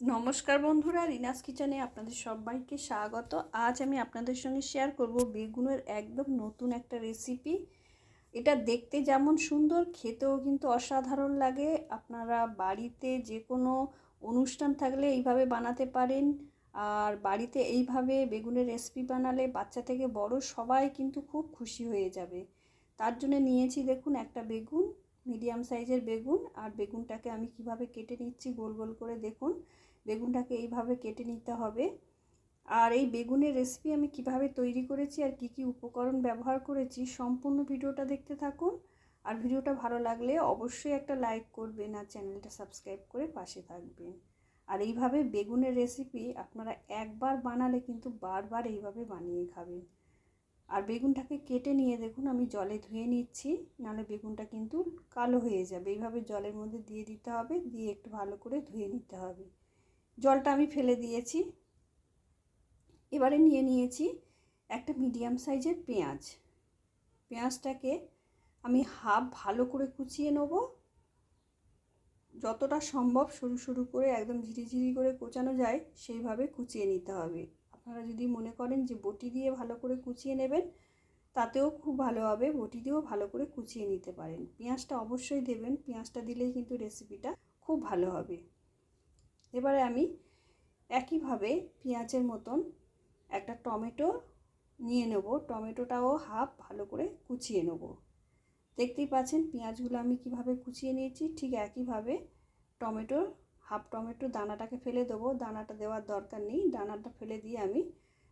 নমস্কার বন্ধুরা, রিনাস কিচেনে আপনাদের সবাইকে স্বাগত। আজ আমি আপনাদের সঙ্গে শেয়ার করব বেগুনের একদম নতুন একটা রেসিপি এটা দেখতে যেমন সুন্দর, খেতেও কিন্তু অসাধারণ লাগে। আপনারা বাড়িতে যে কোনো অনুষ্ঠান থাকলে এইভাবে বানাতে পারেন। আর বাড়িতে এইভাবে বেগুনের রেসিপি বানালে বাচ্চা থেকে বড় সবাই কিন্তু খুব খুশি হয়ে যাবে। তার জন্য নিয়েছি দেখুন একটা বেগুন। মিডিয়াম সাইজের বেগুন আর বেগুনটাকে আমি কীভাবে কেটে নিচ্ছি গোল গোল করে দেখুন। বেগুনটাকে এইভাবে কেটে নিতে হবে। আর এই বেগুনের রেসিপি আমি কীভাবে তৈরি করেছি আর কি কি উপকরণ ব্যবহার করেছি সম্পূর্ণ ভিডিওটা দেখতে থাকুন। আর ভিডিওটা ভালো লাগলে অবশ্যই একটা লাইক করবেন আর চ্যানেলটা সাবস্ক্রাইব করে পাশে থাকবেন। আর এইভাবে বেগুনের রেসিপি আপনারা একবার বানালে কিন্তু বারবার এইভাবে বানিয়ে খাবেন। আর বেগুনটাকে কেটে নিয়ে দেখুন, আমি জলে ধুয়ে নিচ্ছি, নাহলে বেগুনটা কিন্তু কালো হয়ে যাবে। এইভাবে জলের মধ্যে দিয়ে দিতে হবে, দিয়ে একটু ভালো করে ধুয়ে নিতে হবে। জলটা আমি ফেলে দিয়েছি। এবারে নিয়ে নিয়েছি একটা মিডিয়াম সাইজের পেঁয়াজ। পেঁয়াজটাকে আমি হাফ ভালো করে কুচিয়ে নেব। যতটা সম্ভব সরু সরু করে, একদম ঝিরিঝিরি করে কোচানো যায়, সেইভাবে কুচিয়ে নিতে হবে। আপনারা যদি মনে করেন যে বটি দিয়ে ভালো করে কুচিয়ে নেবেন, তাতেও খুব ভালো হবে। বটি দিয়েও ভালো করে কুচিয়ে নিতে পারেন। পেঁয়াজটা অবশ্যই দেবেন। পেঁয়াজটা দিলেই কিন্তু রেসিপিটা খুব ভালো হবে। এবারে আমি একইভাবে পেঁয়াজের মতন একটা টমেটো নিয়ে নেব। টমেটোটাও হাফ ভালো করে কুচিয়ে নেব। দেখতেই পাচ্ছেন পেঁয়াজগুলো আমি কীভাবে কুচিয়ে নিয়েছি। ঠিক একইভাবে টমেটোর হাফ টমেটো দানাটাকে ফেলে দেবো। দানাটা দেওয়ার দরকার নেই। দানাটা ফেলে দিয়ে আমি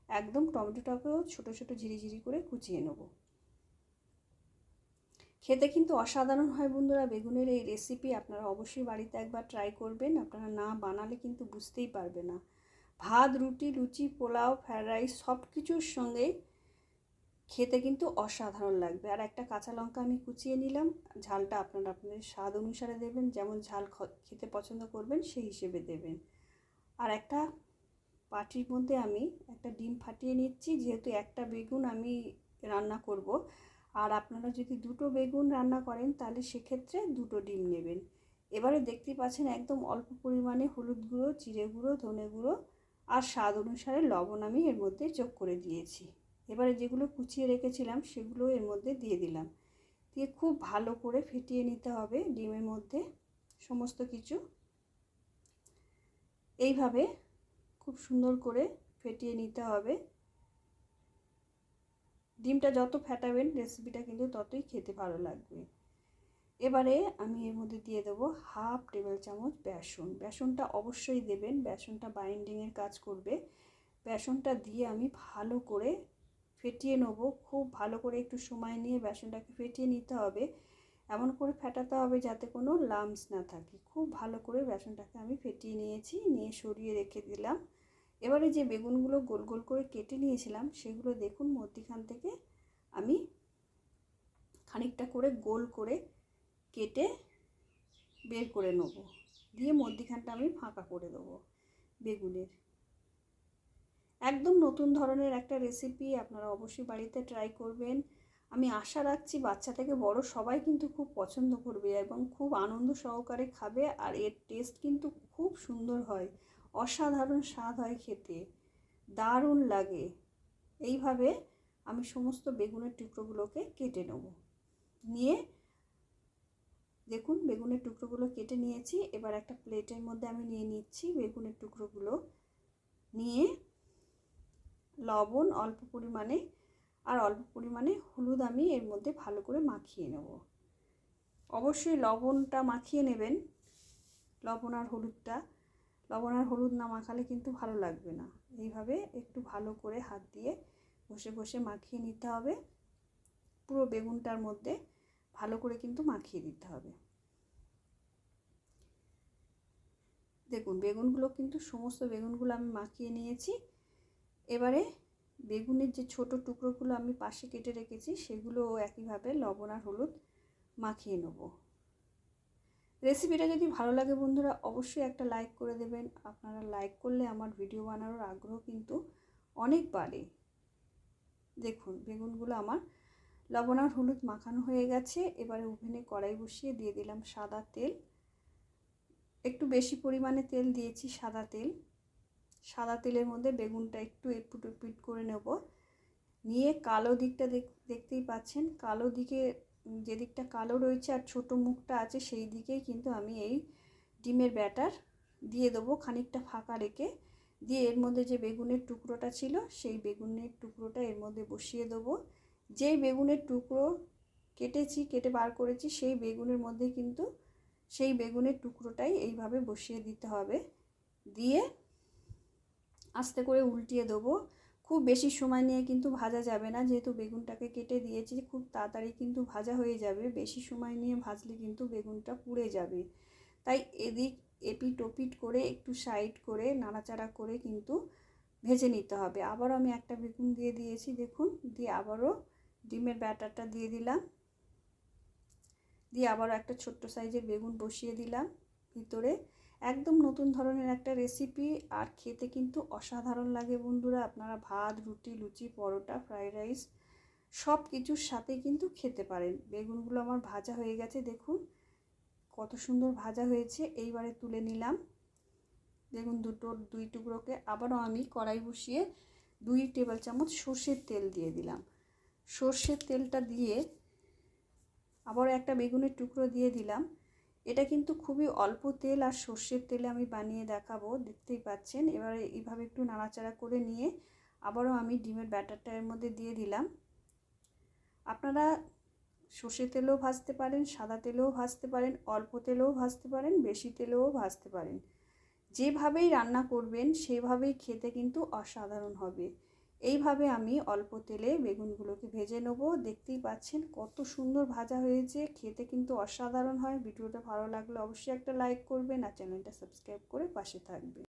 একদম টমেটোটাকেও ছোটো ছোটো ঝিরিঝিরি করে কুচিয়ে নেব। খেতে কিন্তু অসাধারণ হয় বন্ধুরা। বেগুনের এই রেসিপি আপনারা অবশ্যই বাড়িতে একবার ট্রাই করবেন। আপনারা না বানালে কিন্তু বুঝতেই পারবে না। ভাত, রুটি, লুচি, পোলাও ফ্রায়েড রাইস সব কিছুর সঙ্গে খেতে কিন্তু অসাধারণ লাগবে। আর একটা কাঁচা লঙ্কা আমি কুচিয়ে নিলাম। ঝালটা আপনারা আপনাদের স্বাদ অনুসারে দেবেন। যেমন ঝাল খেতে পছন্দ করবেন, সেই হিসেবে দেবেন। আর একটা পাটির মধ্যে আমি একটা ডিম ফাটিয়ে নিচ্ছি। যেহেতু একটা বেগুন আমি রান্না করব। আর আপনারা যদি দুটো বেগুন রান্না করেন, তাহলে সেক্ষেত্রে দুটো ডিম নেবেন। এবারে দেখতেই পাচ্ছেন একদম অল্প পরিমাণে হলুদ গুঁড়ো, জিরে গুঁড়ো, ধনে গুঁড়ো, আর স্বাদ অনুসারে লবণ আমি এর মধ্যে যোগ করে দিয়েছি। এবারে যেগুলো কুচিয়ে রেখেছিলাম সেগুলো এর মধ্যে দিয়ে দিলাম। দিয়ে খুব ভালো করে ফেটিয়ে নিতে হবে ডিমের মধ্যে সমস্ত কিছু। এইভাবে খুব সুন্দর করে ফেটিয়ে নিতে হবে। ডিমটা যত ফেটাবেন রেসিপিটা কিন্তু ততই খেতে ভালো লাগবে। এবারে আমি এর মধ্যে দিয়ে দেবো হাফ টেবিল চামচ বেসন। বেসনটা অবশ্যই দেবেন। বেসনটা বাইন্ডিংয়ের কাজ করবে। বেসনটা দিয়ে আমি ভালো করে ফেটিয়ে নেব। খুব ভালো করে একটু সময় নিয়ে বেসনটাকে ফেটিয়ে নিতে হবে। এমন করে ফেটাতে হবে যাতে কোনো লামস না থাকে। খুব ভালো করে বেসনটাকে আমি ফেটিয়ে নিয়েছি, নিয়ে সরিয়ে রেখে দিলাম। এবারে যে বেগুনগুলো গোল গোল করে কেটে নিয়েছিলাম, সেগুলো দেখুন মধ্যিখান থেকে আমি খানিকটা করে গোল করে কেটে বের করে নেব। দিয়ে মধ্যিখানটা আমি ফাঁকা করে দেবো বেগুনের। একদম নতুন ধরনের একটা রেসিপি আপনারা অবশ্যই বাড়িতে ট্রাই করবেন। আমি আশা রাখছি বাচ্চা থেকে বড় সবাই কিন্তু খুব পছন্দ করবে এবং খুব আনন্দ সহকারে খাবে আর এর টেস্ট কিন্তু খুব সুন্দর হয়। অসাধারণ স্বাদ হয় খেতে। দারুণ লাগে। এইভাবে আমি সমস্ত বেগুনের টুকরোগুলোকে কেটে নেব। নিয়ে দেখুন, বেগুনের টুকরোগুলো কেটে নিয়েছি। এবার একটা প্লেটের মধ্যে আমি নিয়ে নিচ্ছি বেগুনের টুকরোগুলো। নিয়ে লবণ অল্প পরিমাণে আর অল্প পরিমাণে হলুদ আমি এর মধ্যে ভালো করে মাখিয়ে নেব। অবশ্যই লবণটা মাখিয়ে নেবেন, লবণ আর হলুদটা। লবণ আর হলুদ না মাখালে কিন্তু ভালো লাগবে না। এইভাবে একটু ভালো করে হাত দিয়ে ঘষে ঘষে মাখিয়ে নিতে হবে। পুরো বেগুনটার মধ্যে ভালো করে কিন্তু মাখিয়ে দিতে হবে। দেখুন, বেগুনগুলো কিন্তু সমস্ত বেগুনগুলো আমি মাখিয়ে নিয়েছি। এবারে বেগুনের যে ছোট টুকরোগুলো আমি পাশে কেটে রেখেছি, সেগুলো একইভাবে লবণ আর হলুদ মাখিয়ে নেব। রেসিপিটা যদি ভালো লাগে বন্ধুরা, অবশ্যই একটা লাইক করে দেবেন। আপনারা লাইক করলে আমার ভিডিও বানানোর আগ্রহ কিন্তু অনেক বাড়ে। দেখুন, বেগুনগুলো আমার লবণ আর হলুদ মাখানো হয়ে গেছে। এবারে ওভেনে কড়াই বসিয়ে দিয়ে দিলাম সাদা তেল। একটু বেশি পরিমাণে তেল দিয়েছি সাদা তেল। সাদা তেলের মধ্যে বেগুনটা একটু এপিট এপিট করে নেব। নিয়ে কালো দিকটা দেখতেই পাচ্ছেন। কালো দিকে, যে দিকটা কালো রয়েছে আর ছোট মুখটা আছে, সেই দিকেই কিন্তু আমি এই ডিমের ব্যাটার দিয়ে দেবো খানিকটা ফাঁকা রেখে। দিয়ে এর মধ্যে যে বেগুনের টুকরোটা ছিল, সেই বেগুনের টুকরোটা এর মধ্যে বসিয়ে দেবো। যেই বেগুনের টুকরো কেটেছি, কেটে বার করেছি, সেই বেগুনের মধ্যে কিন্তু সেই বেগুনের টুকরোটাই এইভাবে বসিয়ে দিতে হবে। দিয়ে আস্তে করে উল্টিয়ে দেবো। খুব বেশি সময় নিয়ে কিন্তু ভাজা যাবে না। যেহেতু বেগুনটাকে কেটে দিয়েছি, খুব তাড়াতাড়ি কিন্তু ভাজা হয়ে যাবে। বেশি সময় নিয়ে ভাজলে কিন্তু বেগুনটা পুড়ে যাবে। তাই এদিক এপিট ওপিট করে একটু সাইড করে নাড়াচাড়া করে কিন্তু ভেজে নিতে হবে। আবারও আমি একটা বেগুন দিয়ে দিয়েছি, দেখুন। দিয়ে আবারও ডিমের ব্যাটারটা দিয়ে দিলাম। দিয়ে আবারও একটা ছোট্ট সাইজের বেগুন বসিয়ে দিলাম ভিতরে। একদম নতুন ধরনের একটা রেসিপি আর খেতে কিন্তু অসাধারণ লাগে বন্ধুরা। আপনারা ভাত, রুটি, লুচি, পরোটা ফ্রাইড রাইস সব কিছুর সাথে কিন্তু খেতে পারেন। বেগুনগুলো আমার ভাজা হয়ে গেছে, দেখুন। কত সুন্দর ভাজা হয়েছে, এইবারে তুলে নিলাম। দেখুন দুটো, দুই টুকরোকে আবারও আমি কড়াই বসিয়ে দুই টেবিল চামচ সর্ষের তেল দিয়ে দিলাম। সর্ষের তেলটা দিয়ে আবারও একটা বেগুনের টুকরো দিয়ে দিলাম। এটা কিন্তু খুবই অল্প তেল আর সর্ষের তেলে আমি বানিয়ে দেখাবো, দেখতেই পাচ্ছেন। এবারে এইভাবে একটু নাড়াচাড়া করে নিয়ে আবারও আমি ডিমের ব্যাটারটা এর মধ্যে দিয়ে দিলাম। আপনারা সর্ষের তেলেও ভাজতে পারেন, সাদা তেলেও ভাজতে পারেন, অল্প তেলেও ভাজতে পারেন, বেশি তেলেও ভাজতে পারেন। যেভাবেই রান্না করবেন, সেভাবেই খেতে কিন্তু অসাধারণ হবে। এইভাবে আমি অল্প তেলে বেগুনগুলোকে ভেজে নেব। দেখতেই পাচ্ছেন কত সুন্দর ভাজা হয়েছে। খেতে কিন্তু অসাধারণ হয়। ভিডিওটা ভালো লাগলে অবশ্যই একটা লাইক করবেন আর চ্যানেলটা সাবস্ক্রাইব করে পাশে থাকবে